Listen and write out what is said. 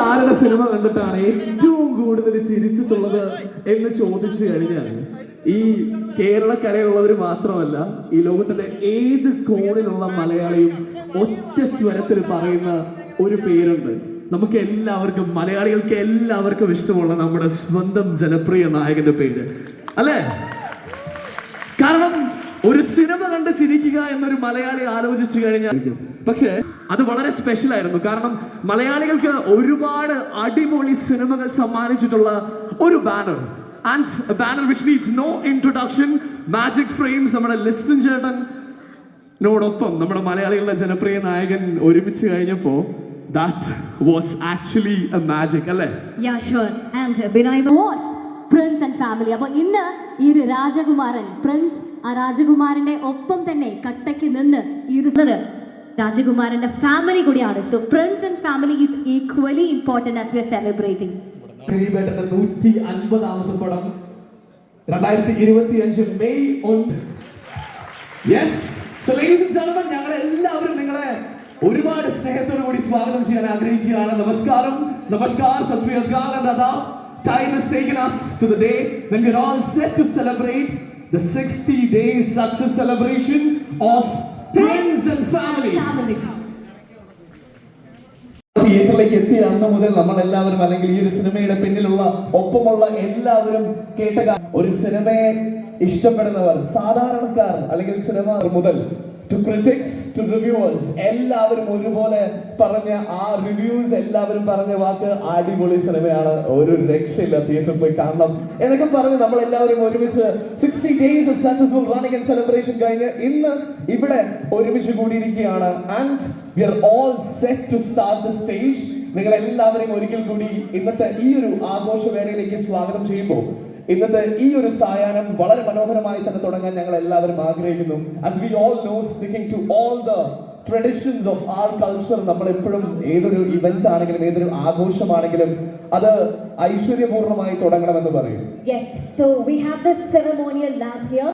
ആരുടെ സിനിമ കണ്ടിട്ടാണ് ഏറ്റവും കൂടുതൽ ചിരിച്ചിട്ടുള്ളത് എന്ന് ചോദിച്ചു കഴിഞ്ഞാൽ ഈ കേരളക്കരയുള്ളവർ മാത്രമല്ല ഈ ലോകത്തിന്റെ ഏത് കോണിലുള്ള മലയാളിയും ഒറ്റ സ്വരത്തിൽ പറയുന്ന ഒരു പേരുണ്ട്. നമുക്ക് എല്ലാവർക്കും മലയാളികൾക്ക് എല്ലാവർക്കും ഇഷ്ടമുള്ള നമ്മുടെ സ്വന്തം ജനപ്രിയ നായകന്റെ പേര്. അല്ലേ? കാരണം ഒരു സിനിമ കണ്ട് ചിരിക്കുക എന്നൊരു മലയാളി ആലോചിച്ചു കഴിഞ്ഞാൽ പക്ഷേ അത് വളരെ സ്പെഷ്യൽ ആയിരുന്നു. കാരണം മലയാളികൾക്ക് ഒരുപാട് അടിപൊളി സിനിമകൾ സമ്മാനിച്ചിട്ടുള്ള ഒരു banner and banner which needs no introduction magic frames നമ്മുടെ ലിസ്റ്റൻ ചേട്ടൻ. നോടൊപ്പം നമ്മുടെ മലയാളികളുടെ ജനപ്രിയ നായകൻ ഒരുമിച്ച് കഴിഞ്ഞപ്പോ that was actually a magic അല്ലേ? Yeah. And prince and family അപ്പോൾ ഇന്ന് ഈ ഒരു രാജകുമാരൻ പ്രിൻസ് ആ രാജകുമാരന്റെ ഒപ്പം തന്നെ കട്ടയ്ക്ക് നിന്ന് ഈ ഒരു രാജകുമാരന്റെ ഫാമിലി കൂടിയാണ്. So prince and family is equally important as we are celebrating ദിലീപേട്ടന്റെ നൂറ്റി അൻപതാമത്തെ പടം രണ്ടായിരത്തി ഇരുപത്തി അഞ്ച് മെയ് ഒന്ന് യെസ് ഞങ്ങൾ എല്ലാവരും നിങ്ങളെ ഒരുപാട് സ്നേഹത്തോടു കൂടി സ്വാഗതം ചെയ്യാൻ ആഗ്രഹിക്കുകയാണ്. നമസ്കാരം. നമസ്കാരം Sat Sri Akal. Time has taken us to the day when we're all set to celebrate the 60 days success celebration of Family. തിയേറ്ററിലേക്ക് എത്തിയ അന്ന് മുതൽ നമ്മൾ എല്ലാവരും അല്ലെങ്കിൽ ഈ ഒരു സിനിമയുടെ പിന്നിലുള്ള ഒപ്പമുള്ള എല്ലാവരും കേട്ട ഒരു സിനിമയെ ഇഷ്ടപ്പെടുന്നവർ സാധാരണക്കാർ അല്ലെങ്കിൽ സിനിമ മുതൽ ടു ക്രിറ്റിക്സ് ടു റിവ്യൂവേഴ്സ് എല്ലാവരും ഒരുപോലെ പറഞ്ഞ ആ റിവ്യൂസ് എല്ലാവരും പറഞ്ഞ വാക്ക് അടിപൊളി സിനിമയാണ് ഒരു രക്ഷയില്ല തിയേറ്ററിൽ പോയി കാണണം. എന്നൊക്കെ പറഞ്ഞ് നമ്മൾ എല്ലാവരും ഒരുമിച്ച് sixty days of successful running and celebration കഴിഞ്ഞ് ഇന്ന് ഇവിടെ ഒരുമിച്ച് കൂടിയിരിക്കുകയാണ്. And we are all set to start the stage നിങ്ങൾ എല്ലാവരെയും ഒരിക്കൽ കൂടി ഇന്നത്തെ ഈ ഒരു ആഘോഷ വേളയിലേക്ക് സ്വാഗതം ചെയ്യുമ്പോൾ ഇന്നത്തെ ഈ ഒരു സായാഹ്നം വളരെ മനോഹരമായി തന്നെ തുടങ്ങാൻ ഞങ്ങൾ എല്ലാവരും ആഗ്രഹിക്കുന്നു as we all know sticking to all the traditions of our culture നമ്മൾ എപ്പോഴും ഏതൊരു ഇവന്റ് ആണെങ്കിലും ഏതൊരു ആഘോഷമാണെങ്കിലും അത് ഐശ്വര്യപൂർണമായി തുടങ്ങണമെന്ന് പറയും Yes, so we have this ceremonial lamp here.